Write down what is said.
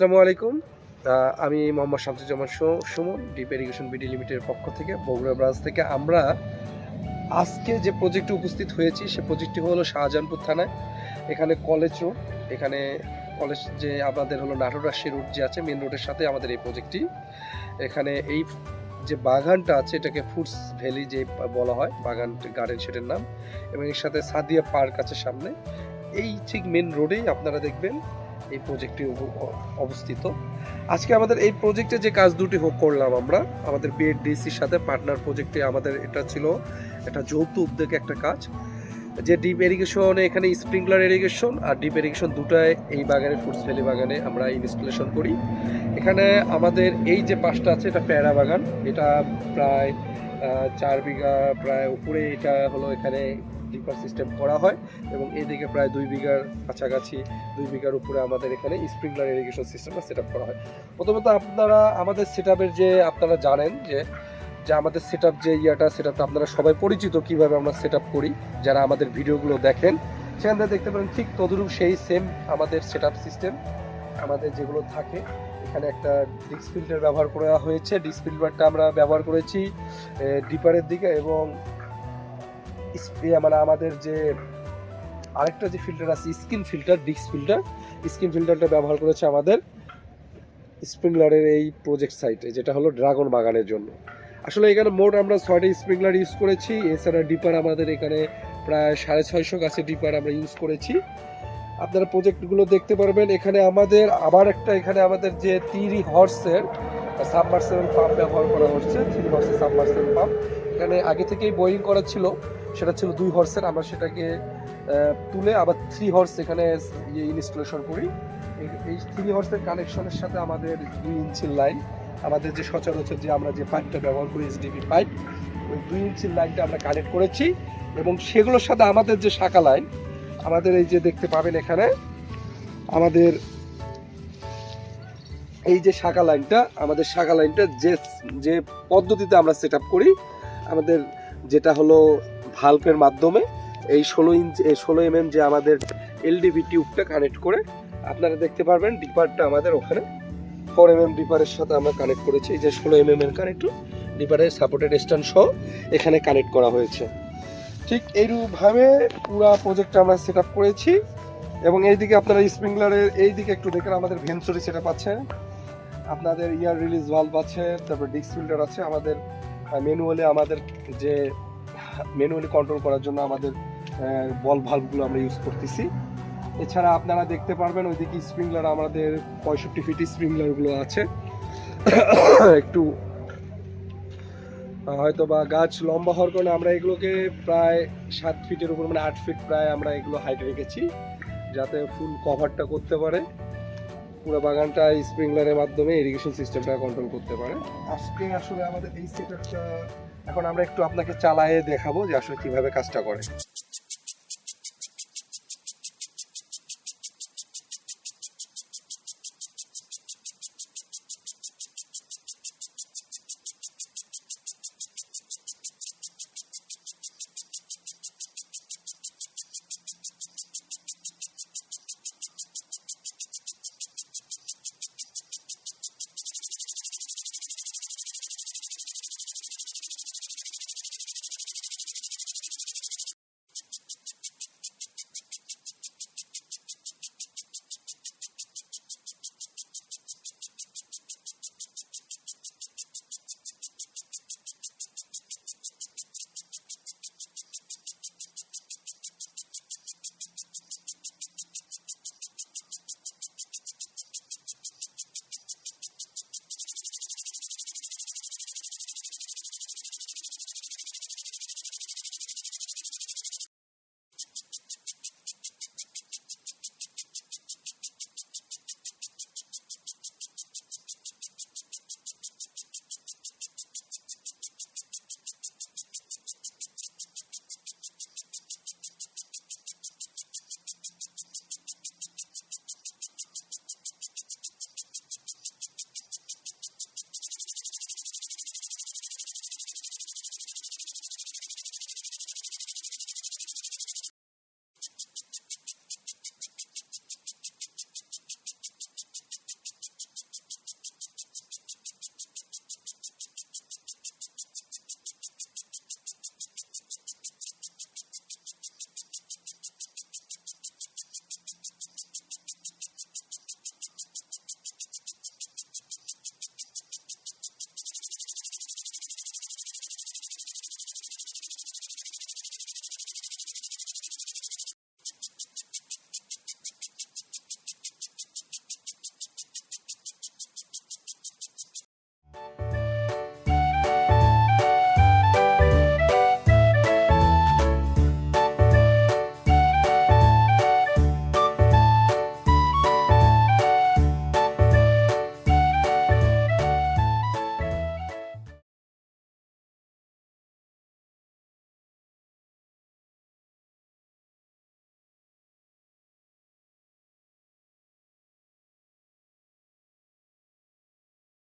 আসসালামু আলাইকুম। আমি Mohammad Shamsuzzaman Sumon drip irrigation BD লিমিটেডের পক্ষ থেকে বগুড়া ব্রাঞ্চ থেকে আমরা আজকে যে প্রজেক্টে উপস্থিত হয়েছি, সে প্রজেক্টটি হলো শাহজাহানপুর থানায়। এখানে কলেজ রোড এখানে কলেজ যে আমাদের হলো নাটোর রাজশাহী রোড যে আছে মেন রোডের সাথে আমাদের এই প্রজেক্টটি এখানে এই যে বাগানটা আছে, এটাকে ফুডস ভ্যালি যে বলা হয়, বাগান গার্ডেন সেটার নাম। এবং এর সাথে সাদিয়া পার্ক আছে সামনে। এই ঠিক মেন রোডেই আপনারা দেখবেন। এই প্রজেক্টটি অবস্থিত। আজকে আমাদের এই প্রজেক্টে যে কাজ দুটি হোক করলাম আমরা, আমাদের বিএডিসির সাথে পার্টনার প্রজেক্টে আমাদের এটা ছিল একটা যৌথ উদ্যোগে একটা কাজ, যে ডিপ ইরিগেশন এখানে স্প্রিংলার ইরিগেশন আর ডিপ ইরিগেশন দুটায় এই বাগানে ফুডস ভ্যালি বাগানে আমরা ইনস্টলেশন করি। এখানে আমাদের এই যে পাশটা আছে এটা প্যারা বাগান, এটা প্রায় চার বিঘা, প্রায় উপরে এটা হলো এখানে ডিপার সিস্টেম করা হয় এবং এদিকে প্রায় দুই বিঘার কাছাকাছি, দুই বিঘার উপরে আমাদের এখানে স্প্রিংলার ইরিগেশন সিস্টেমটা সেট করা হয়। প্রথমত আপনারা আমাদের সেট যে আপনারা জানেন যে যে আমাদের সেট যে ইয়াটা সেটআপটা আপনারা সবাই পরিচিত কীভাবে আমরা সেট করি, যারা আমাদের ভিডিওগুলো দেখেন, সেখান দেখতে পারেন ঠিক তদরূপ সেই সেম আমাদের সেট সিস্টেম আমাদের যেগুলো থাকে, এখানে একটা ডিস্ক ফিল্টার ব্যবহার করা হয়েছে। ডিস্ক ফিল্টারটা আমরা ব্যবহার করেছি ডিপারের দিকে এবং মানে আমাদের যে আরেকটা যে ফিল্টার আছে screen filter disc filter screen ফিল্টারটা ব্যবহার করেছে আমাদের স্প্রিংলারের এই প্রজেক্ট সাইটে যেটা হলো ড্রাগন বাগানের জন্য। আসলে এখানে মোট আমরা ছয়টা স্প্রিংলার ইউজ করেছি, এছাড়া ডিপার আমাদের এখানে প্রায় সাড়ে ছয়শো গাছের ডিপার আমরা ইউজ করেছি। আপনারা প্রজেক্টগুলো দেখতে পারবেন। এখানে আমাদের আবার একটা, এখানে আমাদের যে তিরি হর্সের সাবমার্সেবল পাম্প ব্যবহার করা হচ্ছে থ্রি হর্সের সাবমার্সেবল পাম্প। এখানে আগে থেকেই বোয়িং করা ছিল, সেটা ছিল দুই হর্সের আমরা সেটাকে তুলে আবার থ্রি হর্স এখানে ইনস্টলেশন করি। এই- থ্রি হর্সের কানেকশনের সাথে আমাদের দুই ইঞ্চির লাইন আমাদের যে সচরাচর যে আমরা যে পাইপটা ব্যবহার করি এসডিপি পাইপ ওই দুই ইঞ্চির লাইনটা আমরা কানেক্ট করেছি এবং সেগুলোর সাথে আমাদের যে শাখা লাইন আমাদের এই যে দেখতে পাবেন এখানে, আমাদের এই যে শাখা লাইনটা, আমাদের শাখা লাইনটা যে যে পদ্ধতিতে আমরা সেট করি, আমাদের যেটা হলো ভাল্বের মাধ্যমে, এই ষোলো ইঞ্চ ষোলো এম যে আমাদের এলডিভি টিউবটা কানেক্ট করে, আপনারা দেখতে পারবেন ডিপারটা আমাদের ওখানে। ফোর এম এম ডিপারের সাথে আমরা কানেক্ট করেছি, এই যে ষোলো এম এম এর কানেক্টর ডিপারের সাপোর্টেড স্ট্যান্ড সহ এখানে কানেক্ট করা হয়েছে। ঠিক এইরূপভাবে পুরা প্রজেক্টটা আমরা সেট করেছি, এবং এইদিকে আপনারা স্প্রিংলারের এইদিকে একটু দেখেন, আমাদের ভেন্সরি সেট আছে। আপনাদের ইয়ার রিলিজ ভালভ আছে, তারপর ডিস্ক ফিল্টার আছে, আমাদের ম্যানুয়ালি আমাদের যে ম্যানুয়ালি কন্ট্রোল করার জন্য আমাদের বল ভালভগুলো আমরা ইউজ করতেছি। এছাড়া আপনারা দেখতে পারবেন ওইদিকে স্প্রিংলার আমাদের পঁয়ষট্টি ফিট স্প্রিংলারগুলো আছে। একটু হয়তো বা গাছ লম্বা হওয়ার কারণে আমরা এগুলোকে প্রায় সাত ফিটের উপর মানে আট ফিট প্রায় আমরা এগুলো হাইট রেখেছি, যাতে ফুল কভারটা করতে পারে। পুরো বাগানটা স্প্রিংলারের মাধ্যমে ইরিগেশন সিস্টেমটা কন্ট্রোল করতে পারে। আজকে আসলে আমাদের এই সেটআপটা এখন আমরা একটু আপনাকে চালায়ে দেখাবো যে আসলে কীভাবে কাজটা করে।